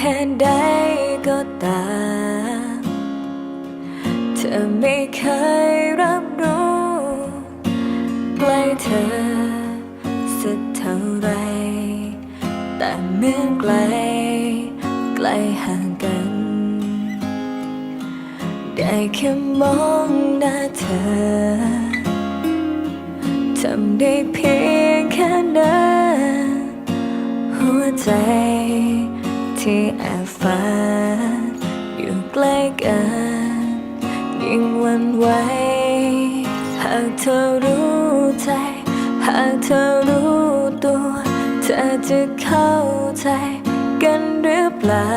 ด้วยเหตุใดก็ตาม เธอไม่เคยรับรู้ใกล้เธอสักเท่าไร แต่เมื่อไกลไกลห่างกัน ได้แค่มองหน้าเธอ ทำได้เพียงแค่นั้นหัวใจ ที่แอบฝันอยู่ใกล้กัน ยิ่งหวันไหวหากเธอรู้ใจ หากเธอรู้ตัว เธอจะเข้าใจกันหรือเปล่า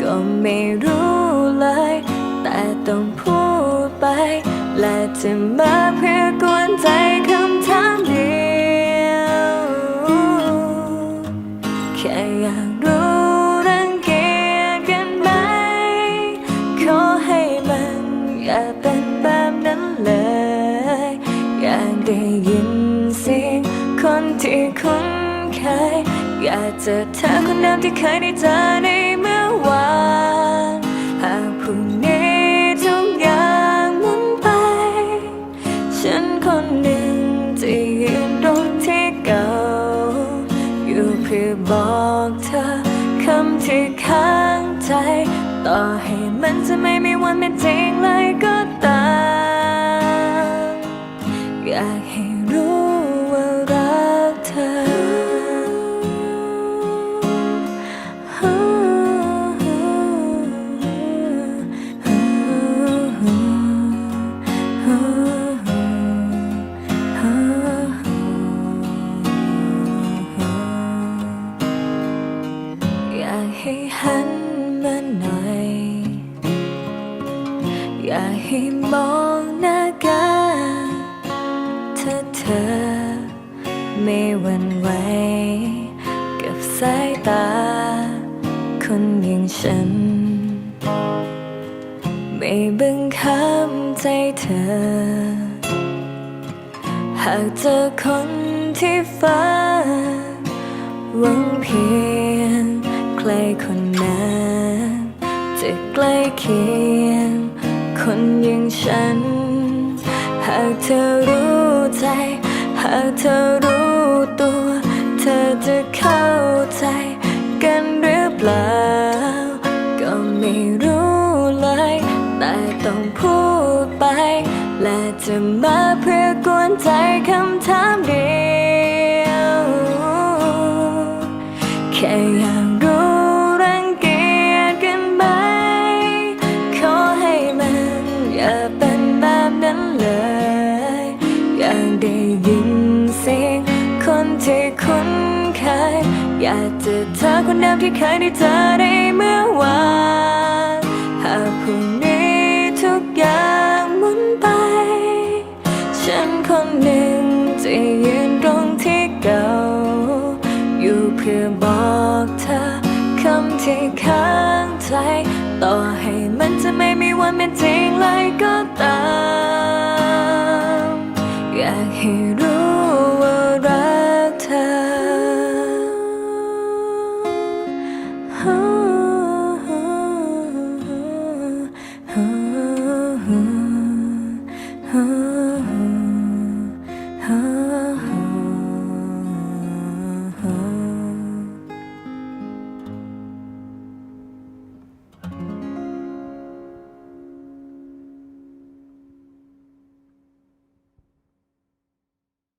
ก็ไม่รู้เลย แต่ต้องพูดไป และจะมาเพื่อกวนใจ ได้ยินเสียงคนที่คุ้นเคย อยากเจอเธอคนเดิมที่เคยได้เจอในเมื่อวานหากพรุ่งนี้ทุกอย่างหมุนไป ฉันคนหนึ่งจะยืนตรงที่เก่า อยู่เพื่อบอกเธอคำที่ค้างใจ ต่อให้มันจะไม่มีวันเป็นจริงเลยก็ ให้มองหน้ากันถ้าเธอไม่หวั่นไหวกับสายตา คนอย่างฉัน ไม่บังคับใจเธอ หากเจอคนที่ฝันหวังเพียงใครคนนั้นจะใกล้เคียง คนอย่างฉัน หากเธอรู้ใจ หากเธอรู้ตัว เธอจะเข้าใจกันหรือเปล่า ก็ไม่รู้เลย แต่ต้องพูดไป และจะมาเพื่อกวนใจคำถามเดียว ได้ยินเสียงคนที่คุ้นเคยอยากจอเธอคนเดิมที่เคยได้เจอในเมื่อวานหากพรุ่งนี้ทุกอย่างหมุนไป ฉันคนหนึ่งจะยืนตรงที่เก่า อยู่เพื่อบอกเธอคำที่ค้างใจ ต่อให้มันจะไม่มีวันเป็นจริงเลย 음.